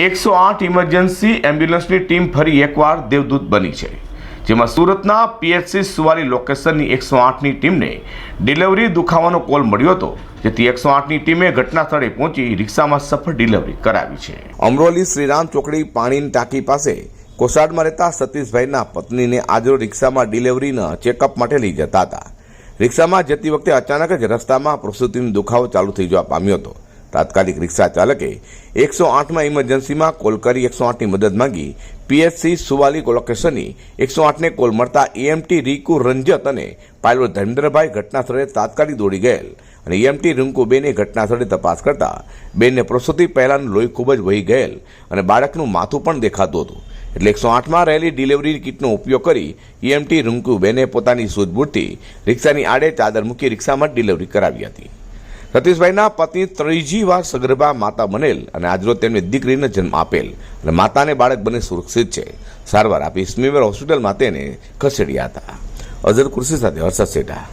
એકસો આઠ emergency એમ્બ્યુલન્સની team ફરી એકવાર દેવદૂત બની છે, જેમાં સુરતના પીએચસી સુવાલી લોકેશનની એકસો આઠની ટીમને ડિલિવરી દુખાવાનો કોલ મળ્યો હતો, જેથી એકસો આઠની ટીમે ઘટના સ્થળે પહોંચી રિક્ષામાં સફળ ડિલિવરી કરાવી છે. અમરોલી શ્રીરામ ચોકડી પાણીની ટાંકી પાસે કોસાડમાં રહેતા સતીશભાઈના પત્નીને આજરો રિક્ષામાં ડિલિવરીના ચેકઅપ માટે લઈ જતા હતા. રિક્ષામાં જતી વખતે અચાનક જ રસ્તામાં પ્રસૂતિનો દુખાવો ચાલુ થઈ જવા પામ્યો હતો. તાત્કાલિક રિક્ષા ચાલકે એકસો આઠમાં ઇમરજન્સીમાં કોલ કરી એકસો આઠની મદદ માંગી. પીએચસી સુવાલી લોકેશનની એકસો આઠને કોલ મળતા ઈએમટી રીકુ રંજત અને પાયલોટ ધર્મેન્દ્રભાઈ ઘટના સ્થળે તાત્કાલિક દોડી ગયેલ અને ઈએમટી રિંકુબેને બેને ઘટના તપાસ કરતા બેનને પ્રસૂતિ પહેલાનું લોહી ખૂબ જ વહી ગયેલ અને બાળકનું માથું પણ દેખાતું હતું. એટલે એકસો આઠમાં રહેલી ડિલિવરી કિટનો ઉપયોગ કરી ઈએમટી રૂંકુ બેને પોતાની સૂઝબૂઝથી રિક્ષાની આડે ચાદર મૂકી રિક્ષામાં ડિલિવરી કરાવી હતી. સતીશભાઈના પતિ ત્રીજી વાર સગર્ભા માતા બનેલ અને આજરોજ તેમની દીકરીને જન્મ આપેલ. અને માતાને બાળક બંને સુરક્ષિત છે. સારવાર આપી સ્મીમેર હોસ્પિટલમાં તેને ખસેડ્યા હતા. અઝર કુર્સી સાથે હર્ષદ સેઠા